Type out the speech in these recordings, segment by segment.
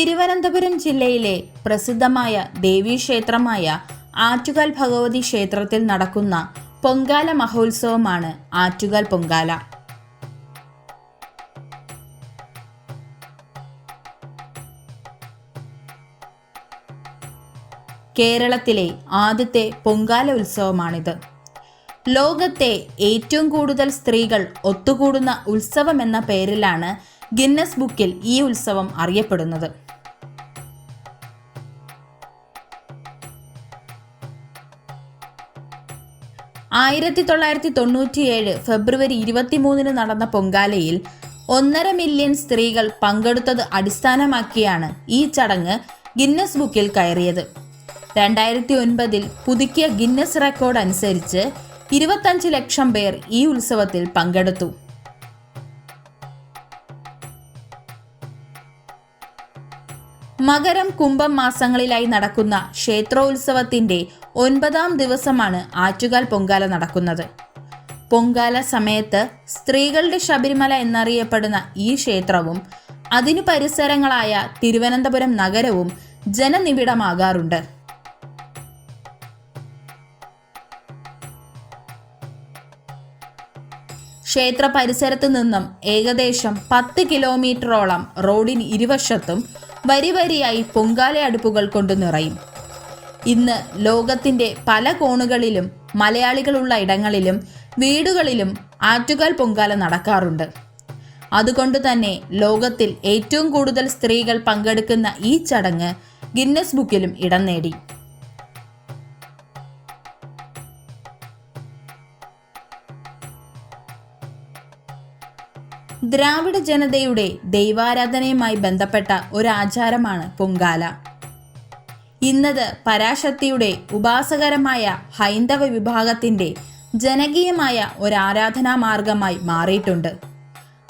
തിരുവനന്തപുരം ജില്ലയിലെ പ്രസിദ്ധമായ ദേവീക്ഷേത്രമായ ആറ്റുകാൽ ഭഗവതി ക്ഷേത്രത്തിൽ നടക്കുന്ന പൊങ്കാല മഹോത്സവമാണ് ആറ്റുകാൽ പൊങ്കാല. കേരളത്തിലെ ആദ്യത്തെ പൊങ്കാല ഉത്സവമാണിത്. ലോകത്തെ ഏറ്റവും കൂടുതൽ സ്ത്രീകൾ ഒത്തുകൂടുന്ന ഉത്സവം എന്ന പേരിലാണ് ഗിന്നസ് ബുക്കിൽ ഈ ഉത്സവം അറിയപ്പെടുന്നത്. ആയിരത്തി തൊള്ളായിരത്തി തൊണ്ണൂറ്റിയേഴ് ഫെബ്രുവരി ഇരുപത്തിമൂന്നിന് നടന്ന പൊങ്കാലയിൽ ഒന്നര മില്യൺ സ്ത്രീകൾ പങ്കെടുത്തത് അടിസ്ഥാനമാക്കിയാണ് ഈ ചടങ്ങ് ഗിന്നസ് ബുക്കിൽ കയറിയത്. രണ്ടായിരത്തി ഒൻപതിൽ പുതുക്കിയ ഗിന്നസ് റെക്കോർഡ് അനുസരിച്ച് ഇരുപത്തഞ്ച് ലക്ഷം പേർ ഈ ഉത്സവത്തിൽ പങ്കെടുത്തു. മകരം കുംഭം മാസങ്ങളിലായി നടക്കുന്ന ക്ഷേത്രോത്സവത്തിന്റെ ഒൻപതാം ദിവസമാണ് ആറ്റുകാൽ പൊങ്കാല നടക്കുന്നത്. പൊങ്കാല സമയത്ത് സ്ത്രീകളുടെ ശബരിമല എന്നറിയപ്പെടുന്ന ഈ ക്ഷേത്രവും അതിനു പരിസരങ്ങളായ തിരുവനന്തപുരം നഗരവും ജനനിബിഡമാകാറുണ്ട്. ക്ഷേത്ര പരിസരത്ത് നിന്നും ഏകദേശം പത്ത് കിലോമീറ്ററോളം റോഡിന് ഇരുവശത്തും വരി വരിയായി പൊങ്കാല അടുപ്പുകൾ കൊണ്ട് നിറയും. ഇന്ന് ലോകത്തിന്റെ പല കോണുകളിലും മലയാളികളുള്ള ഇടങ്ങളിലും വീടുകളിലും ആറ്റുകാൽ പൊങ്കാല നടക്കാറുണ്ട്. അതുകൊണ്ട് തന്നെ ലോകത്തിൽ ഏറ്റവും കൂടുതൽ സ്ത്രീകൾ പങ്കെടുക്കുന്ന ഈ ചടങ്ങ് ഗിന്നസ് ബുക്കിലും ഇടം നേടി. ദ്രാവിഡ ജനതയുടെ ദൈവാരാധനയുമായി ബന്ധപ്പെട്ട ഒരാചാരമാണ് പൊങ്കാല. ഇന്നത് പരാശക്തിയുടെ ഉപാസകരമായ ഹൈന്ദവ വിഭാഗത്തിന്റെ ജനകീയമായ ഒരു ആരാധനാ മാർഗമായി മാറിയിട്ടുണ്ട്.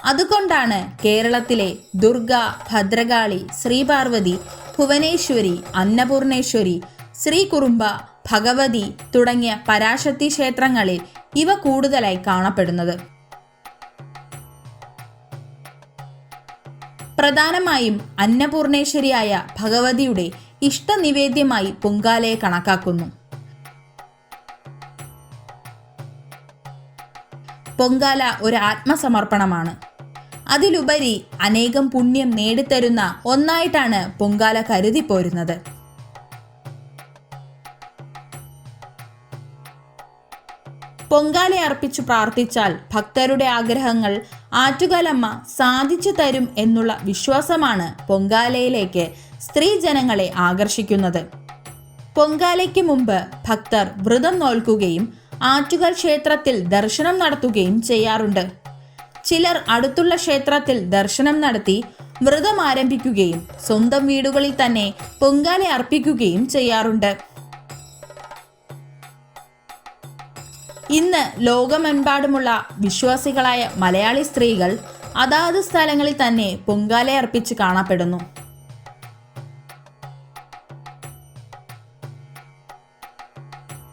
അതുകൊണ്ടാണ് കേരളത്തിലെ ദുർഗ ഭദ്രകാളി ശ്രീപാർവതി ഭുവനേശ്വരി അന്നപൂർണേശ്വരി ശ്രീ കുറുമ്പ ഭഗവതി തുടങ്ങിയ പരാശക്തി ക്ഷേത്രങ്ങളിൽ ഇവ കൂടുതലായി കാണപ്പെടുന്നത്. പ്രധാനമായും അന്നപൂർണേശ്വരിയായ ഭഗവതിയുടെ ഇഷ്ടനിവേദ്യമായി പൊങ്കാലയെ കണക്കാക്കുന്നു. പൊങ്കാല ഒരു ആത്മസമർപ്പണമാണ്. അതിലുപരി അനേകം പുണ്യം നേടിത്തരുന്ന ഒന്നായിട്ടാണ് പൊങ്കാല കരുതിപ്പോരുന്നത് പൊങ്കാല അർപ്പിച്ചു പ്രാർത്ഥിച്ചാൽ ഭക്തരുടെ ആഗ്രഹങ്ങൾ ആറ്റുകാലമ്മ സാധിച്ചു തരും എന്നുള്ള വിശ്വാസമാണ് പൊങ്കാലയിലേക്ക് സ്ത്രീജനങ്ങളെ ആകർഷിക്കുന്നത്. പൊങ്കാലയ്ക്ക് മുമ്പ് ഭക്തർ വ്രതം നോൽക്കുകയും ആറ്റുകാൽ ക്ഷേത്രത്തിൽ ദർശനം നടത്തുകയും ചെയ്യാറുണ്ട്. ചിലർ അടുത്തുള്ള ക്ഷേത്രത്തിൽ ദർശനം നടത്തി വ്രതം ആരംഭിക്കുകയും സ്വന്തം വീടുകളിൽ തന്നെ പൊങ്കാല അർപ്പിക്കുകയും ചെയ്യാറുണ്ട്. ഇന്ന് ലോകമെമ്പാടുമുള്ള വിശ്വാസികളായ മലയാളി സ്ത്രീകൾ അതാത് സ്ഥലങ്ങളിൽ തന്നെ പൊങ്കാല അർപ്പിച്ച് കാണപ്പെടുന്നു.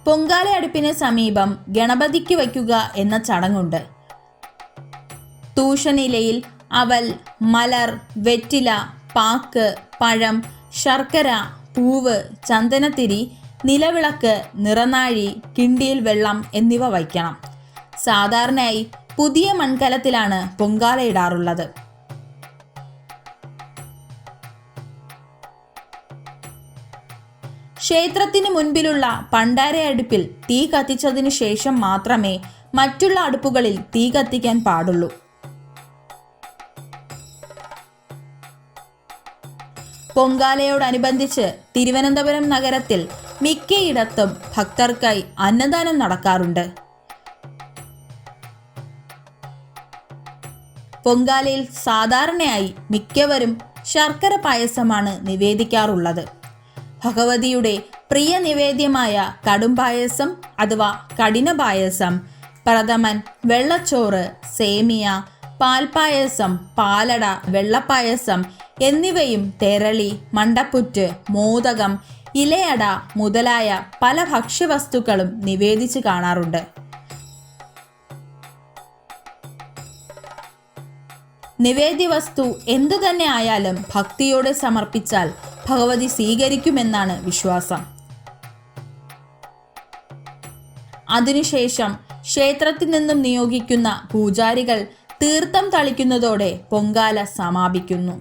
പൊങ്കാല അടുപ്പിന് സമീപം ഗണപതിക്ക് വയ്ക്കുക എന്ന ചടങ്ങുണ്ട്. തൂഷനിലയിൽ അവൽ മലർ വെറ്റില പാക്ക് പഴം ശർക്കര പൂവ് ചന്ദനത്തിരി നിലവിളക്ക് നിറനാഴി കിണ്ടിയിൽ വെള്ളം എന്നിവ വയ്ക്കണം. സാധാരണയായി പുതിയ മൺകലത്തിലാണ് പൊങ്കാല ഇടാറുള്ളത്. ക്ഷേത്രത്തിന് മുൻപിലുള്ള പണ്ടാര അടുപ്പിൽ തീ കത്തിച്ചതിനു ശേഷം മാത്രമേ മറ്റുള്ള അടുപ്പുകളിൽ തീ കത്തിക്കാൻ പാടുള്ളൂ. പൊങ്കാലയോടനുബന്ധിച്ച് തിരുവനന്തപുരം നഗരത്തിൽ മിക്കയിടത്തും ഭക്തർക്കായി അന്നദാനം നടക്കാറുണ്ട്. പൊങ്കാലയിൽ സാധാരണയായി മിക്കവരും ശർക്കര പായസമാണ് നിവേദിക്കാറുള്ളത്. ഭഗവതിയുടെ പ്രിയ നിവേദ്യമായ കടും പായസം അഥവാ കഠിന പായസം പ്രഥമൻ വെള്ളച്ചോറ് സേമിയ പാൽപ്പായസം പാലട വെള്ളപ്പായസം എന്നിവയും തെരളി മണ്ടപ്പുറ്റ് മോദകം ഇലയട മുതലായ പല ഭക്ഷ്യവസ്തുക്കളും നിവേദിച്ചു കാണാറുണ്ട്. നിവേദ്യവസ്തു എന്തു തന്നെ ആയാലും ഭക്തിയോടെ സമർപ്പിച്ചാൽ ഭഗവതി സ്വീകരിക്കുമെന്നാണ് വിശ്വാസം. അതിനുശേഷം ക്ഷേത്രത്തിൽ നിന്നും നിയോഗിക്കുന്ന പൂജാരികൾ തീർത്ഥം തളിക്കുന്നതോടെ പൊങ്കാല സമാപിക്കുന്നു.